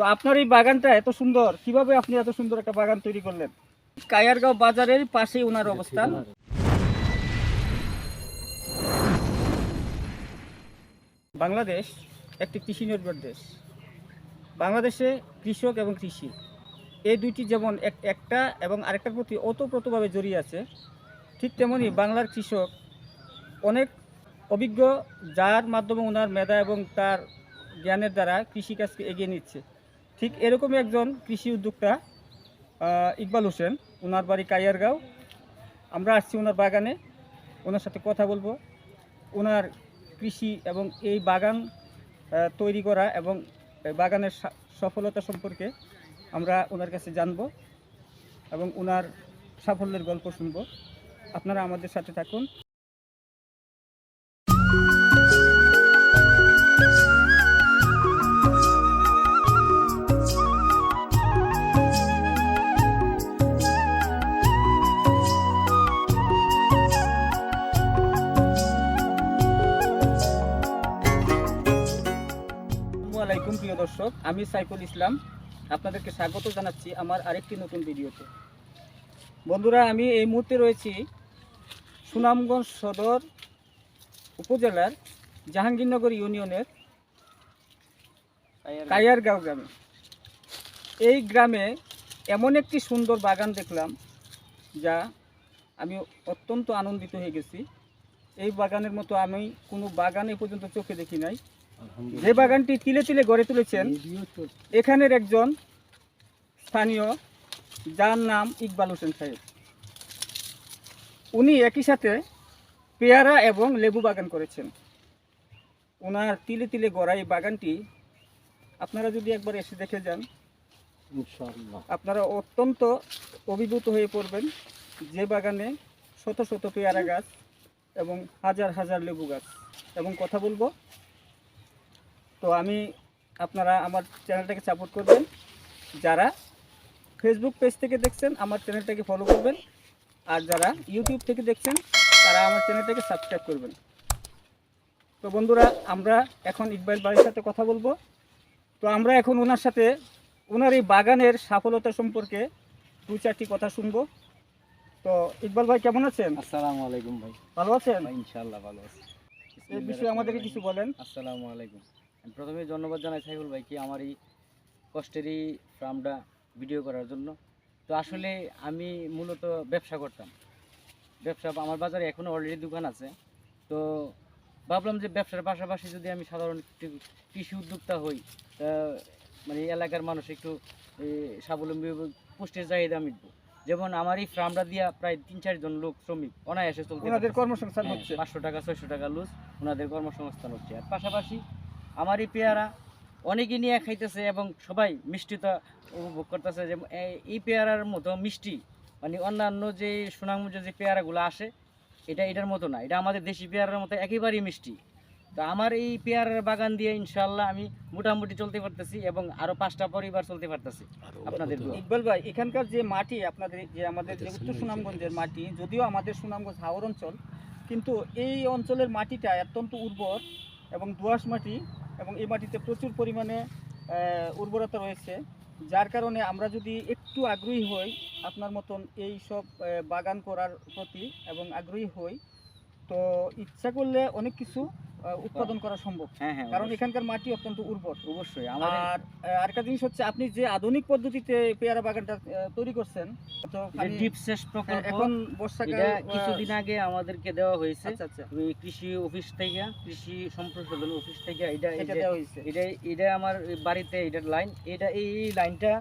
তো আপনার এই বাগানটা এত সুন্দর কীভাবে আপনি এত সুন্দর একটা বাগান তৈরি করলেন? কায়ারগাঁও বাজারের পাশেই ওনার অবস্থান। বাংলাদেশ একটি কৃষি নির্ভর দেশ। বাংলাদেশে কৃষক এবং কৃষি এই দুইটি যেমন এক একটা এবং আরেকটার প্রতি ওতপ্রোতভাবে জড়িয়ে আছে ঠিক তেমনি বাংলার কৃষক অনেক অভিজ্ঞ যার মাধ্যমে ওনার মেধা এবং তার জ্ঞানের দ্বারা কৃষিকাজকে এগিয়ে নিচ্ছে। ঠিক এরকমই একজন কৃষি উদ্যোক্তা ইকবাল হোসেন। ওনার বাড়ি কাইয়ারগাঁও। আমরা আসছি ওনার বাগানে। ওনার সাথে কথা বলব। ওনার কৃষি এবং এই বাগান তৈরি করা এবং বাগানের সফলতা সম্পর্কে আমরা ওনার কাছে জানব এবং ওনার সাফল্যের গল্প শুনব। আপনারা আমাদের সাথে থাকুন। প্রিয় দর্শক, আমি সাইফুল ইসলাম। আপনাদেরকে স্বাগত জানাচ্ছি আমার আরেকটি নতুন ভিডিওতে। বন্ধুরা, আমি এই মুহূর্তে রয়েছি সুনামগঞ্জ সদর উপজেলার জাহাঙ্গীরনগর ইউনিয়নের কায়ারগাঁও গ্রামে। এই গ্রামে এমন একটি সুন্দর বাগান দেখলাম, যা আমি অত্যন্ত আনন্দিত হয়ে গেছি। এই বাগানের মতো আমি কোনো বাগান এ পর্যন্ত চোখে দেখি নাই। যে বাগানটি তিলে তিলে গড়ে তুলেছেন এখানের একজন স্থানীয় যার নাম ইকবাল হোসেন সাহেব। উনি একই সাথে পেয়ারা এবং লেবু বাগান করেছেন। ওনার তিলে তিলে গড়া এই বাগানটি আপনারা যদি একবার এসে দেখে যান আপনারা অত্যন্ত অভিভূত হয়ে পড়বেন যে বাগানে শত শত পেয়ারা গাছ এবং হাজার হাজার লেবু গাছ। এবং কথা বলব তো আমি আপনারা আমার চ্যানেলটাকে সাপোর্ট করবেন। যারা ফেসবুক পেজ থেকে দেখছেন আমার চ্যানেলটাকে ফলো করবেন। আর যারা ইউটিউব থেকে দেখছেন তারা আমার চ্যানেলটাকে সাবস্ক্রাইব করবেন। তো বন্ধুরা আমরা এখন ইকবাল বাড়ির সাথে কথা বলব। তো আমরা এখন ওনার সাথে ওনার এই বাগানের সফলতা সম্পর্কে দু চারটি কথা শুনব। তো ইকবাল ভাই কেমন আছেন? আসসালামু আলাইকুম ভাই। ভালো আছেন? ইনশাল্লাহ ভালো আছি। এই বিষয়ে আমাদেরকে কিছু বলেন। আসসালামু আলাইকুম। প্রথমে ধন্যবাদ জানাই সাইফুল ভাইকে আমার এই কষ্টেরই ফার্মটা ভিডিও করার জন্য। তো আসলে আমি মূলত ব্যবসা করতাম। ব্যবসা আমার বাজারে এখনও অলরেডি দোকান আছে। তো ভাবলাম যে ব্যবসার পাশাপাশি যদি আমি সাধারণ কৃষি উদ্যোক্তা হই তা মানে এলাকার মানুষ একটু স্বাবলম্বী পুষ্টির চাহিদা মিটবো। যেমন আমার এই ফার্মটা দিয়া প্রায় তিন চারজন লোক শ্রমিক অনায়াসে চলতে ওনাদের কর্মসংস্থান হ্যাঁ, হচ্ছে। পাঁচশো টাকা ছয়শো টাকা লুজ ওনাদের কর্মসংস্থান হচ্ছে। আর পাশাপাশি আমার এই পেয়ারা। অনেকে নিয়ে খাইতেছে এবং সবাই মিষ্টিটা উপভোগ করতেছে যে এই- পেয়ারার মতো মিষ্টি মানে অন্যান্য যে সুনামগঞ্জ যে পেয়ারাগুলো আসে এটা এটার মতো না। এটা আমাদের দেশি পেয়ারার মতো একেবারেই মিষ্টি। তো আমার এই পেয়ারার বাগান দিয়ে ইনশাল্লাহ আমি মোটামুটি চলতে পারতেছি এবং আরও পাঁচটা পরিবার চলতে পারতেছি আপনাদের। ইকবাল ভাই এখানকার যে মাটি আপনাদের যে আমাদের যে উত্তর সুনামগঞ্জের মাটি যদিও আমাদের সুনামগঞ্জ হাওর অঞ্চল কিন্তু এই অঞ্চলের মাটিটা অত্যন্ত উর্বর এবং দোআঁশ মাটি এবং এই মাটিতে প্রচুর পরিমাণে উর্বরতা রয়েছে। যার কারণে আমরা যদি একটু আগ্রহী হই, আপনার মতন এই সব বাগান করার প্রতি এবং আগ্রহী হই তো ইচ্ছা করলে অনেক কিছু উৎপাদন করা সম্ভব। হ্যাঁ হ্যাঁ কারণ এখানকার মাটি অত্যন্ত উর্বর। অবশ্যই আর আরেকটা জিনিস হচ্ছে আপনি যে আধুনিক পদ্ধতিতে পেয়ারা বাগানটা তৈরি করছেন তো ডিপ সেচ হ্যাঁ, প্রকল্প এখন বর্ষাকাল কিছুদিন আগে আমাদেরকে দেওয়া হয়েছে। আচ্ছা আচ্ছা। কৃষি অফিস থেকে কৃষি সম্প্রসারণ অফিস থেকে এটা এটা এটা দেওয়া হয়েছে। এটা এটা আমার বাড়িতে এটার লাইন। এটা এই লাইনটা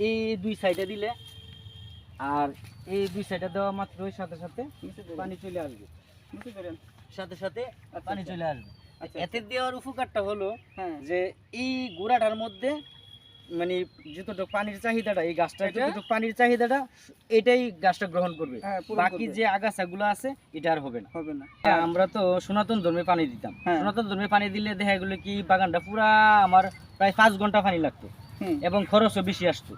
এই- দুই সাইডে দিলে আর এই দুই সাইডে দেওয়া মাত্রই সাথে সাথে পানি চলে আসবে। সাথে সাথে আচ্ছা, পানি আচ্ছা, চলে আসবে। আচ্ছা, এতে দেওয়ার উপকারটা হলো হ্যাঁ। যে এই গোড়াটার মধ্যে মানে যতটুকু পানির চাহিদাটা এই গাছটা? যতটুকু পানির চাহিদাটা এটাই গাছটা গ্রহণ করবে। হ্যাঁ বাকি। যে আগাছাগুলো আছে এটা আর হবে না। হবে না। হ্যাঁ, আমরা তো সনাতন ধর্মে পানি দিতাম। সনাতন ধর্মে পানি দিলে দেখা গেলো কি বাগানটা পুরা আমার প্রায় পাঁচ ঘণ্টা পানি লাগতো এবং খরচও বেশি আসতো।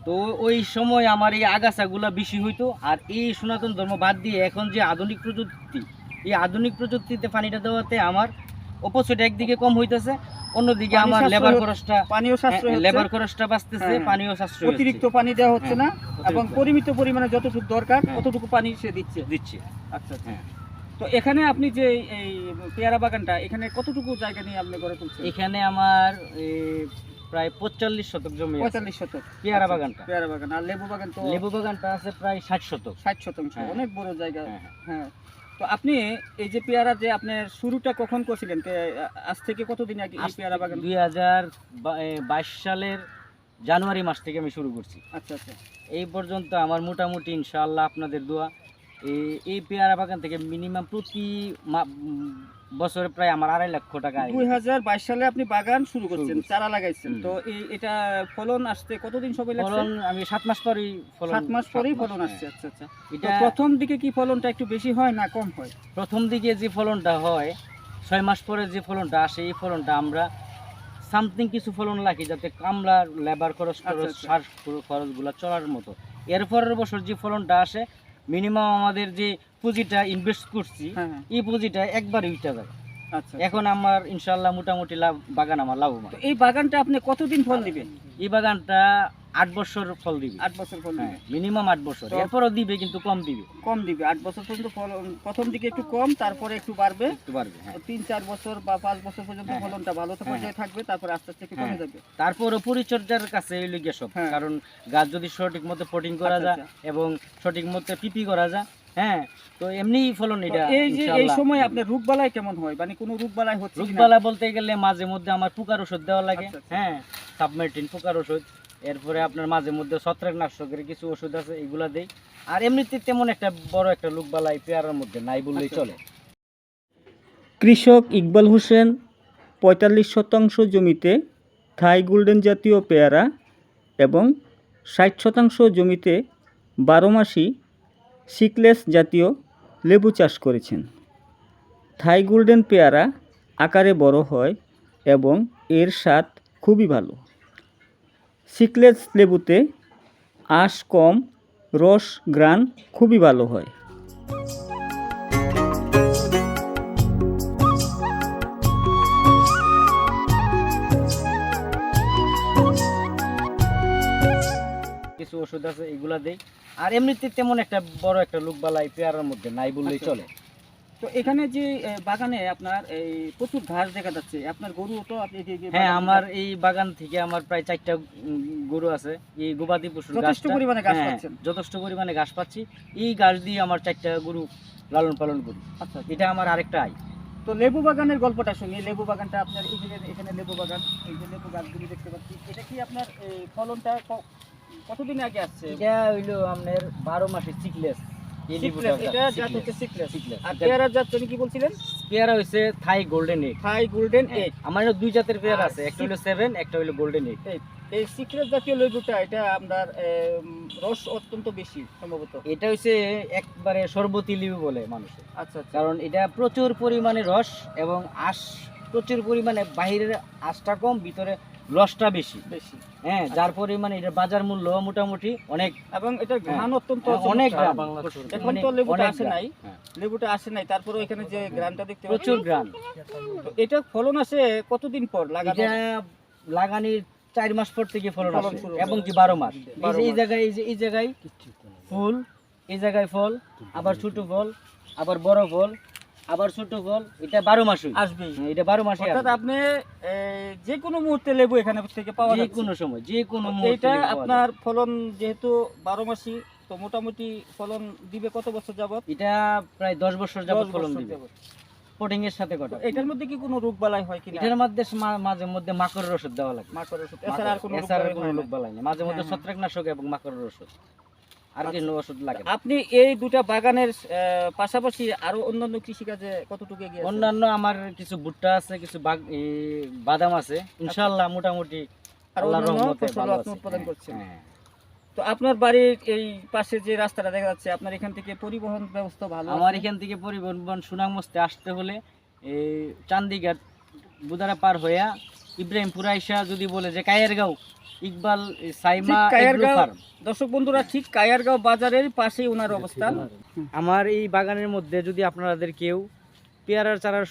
তো ওই সময় আমার এই আগাছাগুলা বেশি হইতো আর এই সনাতন ধর্ম বাদ দিয়ে এখন যে আধুনিক প্রযুক্তি এই আধুনিক প্রযুক্তিতে পানিটা দেওয়াতে আমার অপোজিট একদিকে কম হইতেছে অন্যদিকে আমার লেবার খরচটা পানিও সাশ্রয় লেবার খরচটা বাঁচতেছে হ্যাঁ, হ্যাঁ। পানিও সাশ্রয় অতিরিক্ত পানি দেওয়া হচ্ছে না এবং পরিমিত পরিমাণে যতটুকু দরকার হ্যাঁ। ততটুকু পানি সে দিচ্ছে দিচ্ছে আচ্ছা আচ্ছা হ্যাঁ। তো এখানে আপনি যে এই পেয়ারা বাগানটা এখানে কতটুকু জায়গা নিয়ে আপনি গড়ে তুলছেন এখানে আমার প্রায় পঁয়তাল্লিশ শতক জমি পঁয়তাল্লিশ শতক। পেয়ারা আচ্ছা, বাগানটা। পেয়ারা বাগান। আর লেবু বাগান তো লেবু বাগানটা আছে প্রায় ষাট শতক। ষাট শতাংশ। হ্যাঁ। অনেক বড় জায়গা। হ্যাঁ, হ্যাঁ। হ্যাঁ। তো আপনি এই যে পেয়ারা যে আপনার শুরুটা কখন করছিলেন? আজ থেকে কতদিন আগে এই পেয়ারা বাগান? দুই হাজার বাইশ সালের জানুয়ারি মাস থেকে আমি শুরু করছি। আচ্ছা আচ্ছা। এই পর্যন্ত আমার মোটামুটি ইনশাআল্লাহ আপনাদের দোয়া। এই পেয়ারা বাগান থেকে মিনিমাম প্রতি বছরে প্রায় আমার আড়াই লক্ষ টাকা দুই হাজার বাইশ সালে আপনি বাগান শুরু করছেন চারা লাগাইছেন। তো এই এটা ফলন আসতে কতদিন সময় লাগছে? ফলন আমি সাত মাস পরেই ফলন সাত মাস পরেই ফলন। আসছে আচ্ছা আচ্ছা। এটা প্রথম দিকে কি ফলনটা একটু বেশি হয় না কম হয়? প্রথম দিকে যে ফলনটা হয় ছয় মাস পরে যে ফলনটা আসে এই ফলনটা আমরা সামথিং কিছু ফলন রাখি যাতে কামলার লেবার খরচ আচ্ছা, খরচ আচ্ছা। সার খরচগুলো চলার মতো। এর পরের বছর যে ফলনটা আসে মিনিমাম আমাদের যে পুঁজিটা ইনভেস্ট করছি হ্যাঁ হ্যাঁ। এই পুঁজিটা একবার উঠে যাবে আচ্ছা এখন আমার ইনশাল্লাহ মোটামুটি লাভ বাগান আমার লাভবান। এই বাগানটা আপনি কতদিন ফল দিবেন? এই বাগানটা আট বছর ফল দিবে। আট বছর ফল দিবে। হ্যাঁ মিনিমাম আট বছর। এরপরও দিবে কিন্তু কম দিবে। কম দিবে। আট বছর পর্যন্ত ফল প্রথম দিকে একটু কম তারপরে একটু বাড়বে। একটু পারবে হ্যাঁ। তিন চার বছর বা পাঁচ বছর পর্যন্ত হ্যাঁ, ফলনটা ভালো হ্যাঁ, পর্যায়ে থাকবে তারপরে আস্তে আস্তে কমে হ্যাঁ। যাবে। পরিচর্যার কাছে এই লিগে সব। হ্যাঁ। কারণ গাছ যদি সঠিক মতো পটিং করা আচ্ছা, যায় এবং সঠিক মতো পিপি করা যায় হ্যাঁ তো এমনি ফলন এটা এই যে এই সময় আপনার রোগবালাই কেমন হয়? মানে কোনো রোগবালাই হচ্ছে? রোগবালা বলতে গেলে মাঝে মধ্যে আমার পোকার ওষুধ দেওয়া লাগে আচ্ছা, আচ্ছা। হ্যাঁ সাবমেটিন পোকার ওষুধ। এরপরে আপনার মাঝে মধ্যে ছত্রাকনাশকের কিছু ওষুধ আছে এগুলা দেই। আর এমনিতে তেমন একটা বড় একটা রোগবালাই পেয়ারার মধ্যে নাই বললেই আচ্ছা, চলে। কৃষক ইকবাল হোসেন পঁয়তাল্লিশ শতাংশ জমিতে থাই গোল্ডেন জাতীয় পেয়ারা এবং ষাট শতাংশ জমিতে বারো মাসি সিকলেস জাতীয় লেবু চাষ করেছেন। থাই গোল্ডেন পেয়ারা আকারে বড় হয় এবং এর স্বাদ খুবই ভালো। সিকলেস লেবুতে আঁশ কম রস গ্রান খুবই ভালো হয়। কিছু ওষুধ আছে এগুলা দেই। আর এমনিতে তেমন একটা বড় একটা লোক রোগবালাই পেয়ারার মধ্যে নাই বললেই আচ্ছা, চলে। তো এখানে যে বাগানে আপনার এই প্রচুর ঘাস দেখা যাচ্ছে। আপনার গরু তো হ্যাঁ আমার এই বাগান থেকে আমার প্রায় চারটা গরু আছে। এই গবাদি পশুর যথেষ্ট পরিমাণে ঘাস হ্যাঁ, পাচ্ছেন। যথেষ্ট পরিমাণে ঘাস পাচ্ছি। এই ঘাস দিয়ে আমার চারটা গরু লালন পালন করি। আচ্ছা এটা আমার আরেকটা আয়। তো লেবু বাগানের গল্পটা শুনি। লেবু বাগানটা আপনার এই যে এখানে লেবু বাগান এই যে লেবু গাছগুলি দেখতে পাচ্ছি। এটা কি আপনার ফলনটা কতদিন আগে আসছে? এটা হইল আপনার বারো মাসের চিকলেস এটা জাত হচ্ছে সিকলেস আর পেয়ারার জাত তুমি কি বলছিলেন? পেয়ারা হইছে থাই গোল্ডেন থাই গোল্ডেন আমার দুই জাতের পেয়ারা আছে একটা হলো সেভেন একটা হলো গোল্ডেন এই সিক্রেট জাতীয় লেবুটা এটা আপনার রস অত্যন্ত বেশি সম্ভবত। এটা হচ্ছে একবারে সর্বতি লেবু বলে মানুষের। আচ্ছা আচ্ছা। কারণ এটা প্রচুর পরিমাণে রস এবং আশ প্রচুর পরিমাণে বাহিরের আশটা কম ভিতরে রসটা বেশি। বেশি। হ্যাঁ আচ্ছা। যার পরিমাণে এটা বাজার মূল্য মোটামুটি অনেক এবং এটা ঘ্রাণ অত্যন্ত হ্যাঁ, অনেক গ্রাম। এখন তো লেবুটা অনেক আসে নাই। হ্যাঁ। লেবুটা আসে নাই। তারপরে এখানে যে গ্রামটা দেখতে প্রচুর গ্রাম। এটা ফলন আসে কতদিন পর লাগানো লাগানির চার মাস পর থেকে ফলন আসে এবং কি বারো মাস। এই যে এই জায়গায় এই যে এই জায়গায় ফুল এই জায়গায় ফল আবার ছোট ফল আবার বড় ফল আবার ছোট ফল এটা বারো মাসই। আসবেই এটা বারো মাসে অর্থাৎ আপনি যে কোনো মুহূর্তে লেবু এখানে থেকে পাওয়া যে কোনো সময় যে কোনো পাওয়া আপনার ফলন যেহেতু বারো মাসি তো মোটামুটি ফলন দিবে কত বছর যাবত এটা প্রায় দশ বছর যাবত ফলন দিবে। এর সাথে কটা? এটার মধ্যে কি কোনো রোগ বালাই হয় কিনা? এটার মধ্যে মাঝে মধ্যে মাকড়ের ওষুধ দেওয়া লাগে। মাকড় ওষুধ। এছাড়া আর কোনো রোগ হয় বালাই নেই মাঝে মধ্যে হ্যাঁ, হ্যাঁ। ছত্রাকনাশক এবং মাকড়ের ওষুধ। আর আচ্ছা। কোনো ওষুধ লাগে আপনি এই দুটা বাগানের পাশাপাশি আরও অন্যান্য কৃষিকাজে কতটুকু এগিয়ে অন্যান্য আমার কিছু ভুট্টা আছে কিছু বাদাম আছে। ইনশাআল্লাহ মোটামুটি আল্লাহর রহমতে ভালো আপনি উৎপাদন হ্যাঁ, করছেন। হ্যাঁ। তো আপনার বাড়ির এই পাশে যে রাস্তাটা দেখা যাচ্ছে আপনার এখান থেকে পরিবহন ব্যবস্থা ভালো আমার এখান থেকে পরিবহন সুনামস্তে আসতে হলে এই চান্দিঘাট বুদারা পার হইয়া ইব্রাহিমপুর আইসা যদি বলে যে কায়েরগাঁও ইকবাল সাইমা ফার্ম দর্শক বন্ধুরা ঠিক কায়ারগাঁও বাজারের পাশেই ওনার অবস্থান। আমার এই বাগানের মধ্যে যদি আপনাদের কেউ পেয়ারার চারার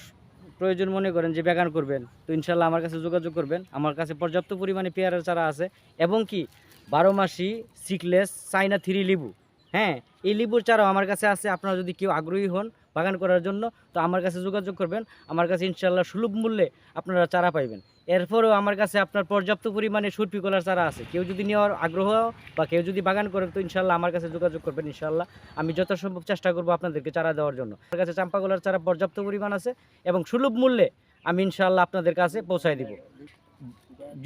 প্রয়োজন মনে করেন যে বাগান করবেন তো ইনশাল্লাহ আমার কাছে যোগাযোগ করবেন। আমার কাছে পর্যাপ্ত পরিমাণে পেয়ারার চারা আছে এবং কি বারো মাসি সিকলেস চাইনা থ্রি লিবু। হ্যাঁ এই লিবুর চারাও আমার কাছে আছে। আপনারা যদি কেউ আগ্রহী হন বাগান করার জন্য তো আমার কাছে যোগাযোগ করবেন। আমার কাছে ইনশাল্লাহ সুলভ মূল্যে আপনারা চারা পাইবেন। এরপরেও আমার কাছে আপনার পর্যাপ্ত পরিমাণে সুরপি কলার চারা আছে। কেউ যদি নেওয়ার আগ্রহ বা কেউ যদি বাগান করেন তো ইনশাল্লাহ আমার কাছে যোগাযোগ করবেন ইনশাল্লাহ। আমি যত সম্ভব চেষ্টা করব আপনাদেরকে চারা দেওয়ার জন্য। আমার কাছে চাম্পা কলার চারা পর্যাপ্ত পরিমাণ আছে এবং সুলভ মূল্যে আমি ইনশাল্লাহ আপনাদের কাছে পৌঁছায় দিব।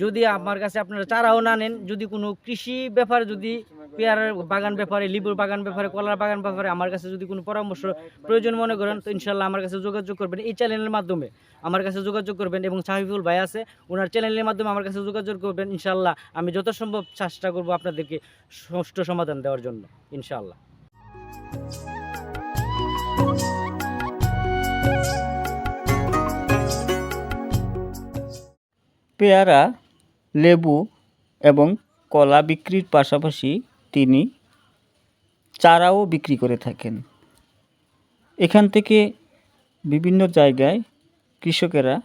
যদি আমার কাছে আপনারা চারাও না নেন, যদি কোনো কৃষি ব্যাপারে, যদি পেয়ারার বাগান ব্যাপারে, লিবুর বাগান ব্যাপারে, কলার বাগান ব্যাপারে আমার কাছে যদি কোনো পরামর্শ প্রয়োজন মনে করেন, তো ইনশাল্লাহ আমার কাছে যোগাযোগ করবেন এই চ্যানেলের মাধ্যমে। আমার কাছে যোগাযোগ করবেন এবং সাহিফুল ভাই আছে ওনার চ্যানেলের মাধ্যমে আমার কাছে যোগাযোগ করবেন। ইনশাল্লাহ আমি যত সম্ভব চেষ্টা করব আপনাদেরকে সুষ্ঠু সমাধান দেওয়ার জন্য, ইনশাল্লাহ। পেয়ারা, লেবু এবং কলা বিক্রির পাশাপাশি তিনি চারাও বিক্রি করে থাকেন। এখান থেকে বিভিন্ন জায়গায় কৃষকেরা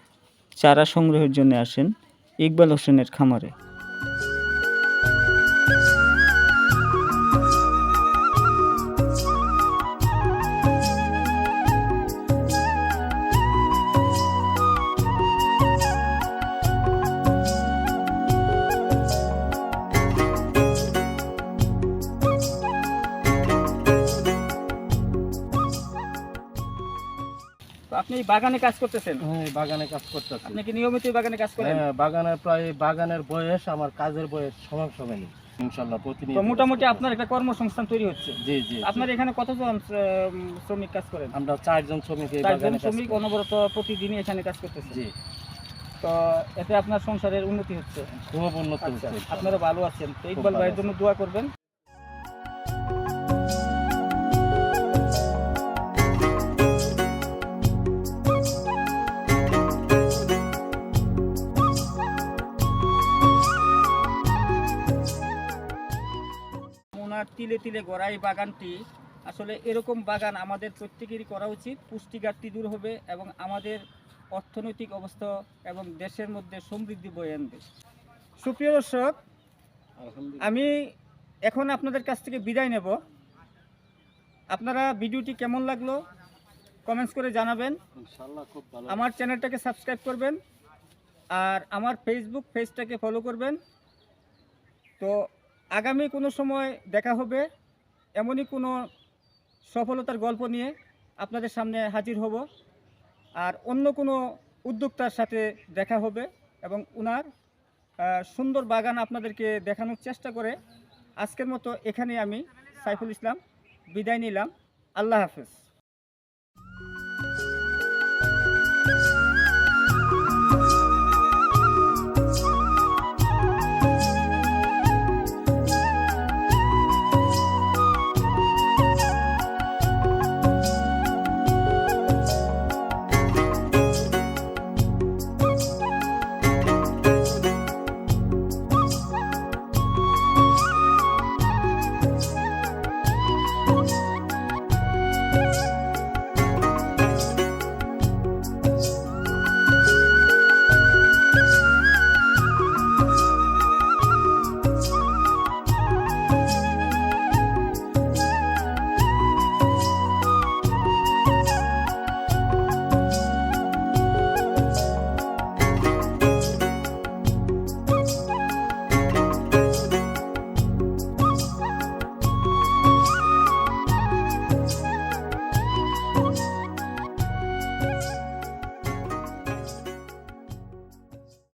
চারা সংগ্রহের জন্য আসেন ইকবাল হোসেনের খামারে। আপনি বাগানে কাজ করতেছেন? হ্যাঁ বাগানে কাজ করতেছি। আপনি কি নিয়মিত বাগানে কাজ করেন? হ্যাঁ প্রায় বাগানের বয়স আমার কাজের বয়স সমান প্রতিনিয়ত। মোটামুটি আপনার একটা কর্মসংস্থান তৈরি হচ্ছে। জি জি জি। আপনার এখানে কতজন শ্রমিক কাজ করেন? আমরা চারজন শ্রমিক এই বাগানে শ্রমিক অনবরত প্রতিদিনই এখানে কাজ করতেছে জি। তো এতে আপনার সংসারের উন্নতি হচ্ছে। খুব উন্নত আচ্ছা হচ্ছে আপনারা ভালো আছেন। তো ইকবাল ভাইয়ের জন্য দোয়া করবেন। তিলে তিলে গড়া এই বাগানটি। আসলে এরকম বাগান আমাদের প্রত্যেকেরই করা উচিত। পুষ্টি ঘাটতি দূর হবে এবং আমাদের অর্থনৈতিক অবস্থা এবং দেশের মধ্যে সমৃদ্ধি বয়ে আনবে। সুপ্রিয় দর্শক আমি এখন আপনাদের কাছ থেকে বিদায় নেব। আপনারা ভিডিওটি কেমন লাগল কমেন্টস করে জানাবেন। আমার চ্যানেলটাকে সাবস্ক্রাইব করবেন। আর আমার ফেসবুক পেজটাকে ফলো করবেন। তো আগামী কোনো সময় দেখা হবে, এমনই কোনো সফলতার গল্প নিয়ে আপনাদের সামনে হাজির হব। আর অন্য কোনো উদ্যোক্তার সাথে দেখা হবে এবং ওনার সুন্দর বাগান আপনাদেরকে দেখানোর চেষ্টা করে আজকের মতো এখানে আমি সাইফুল ইসলাম বিদায় নিলাম। আল্লাহ হাফেজ।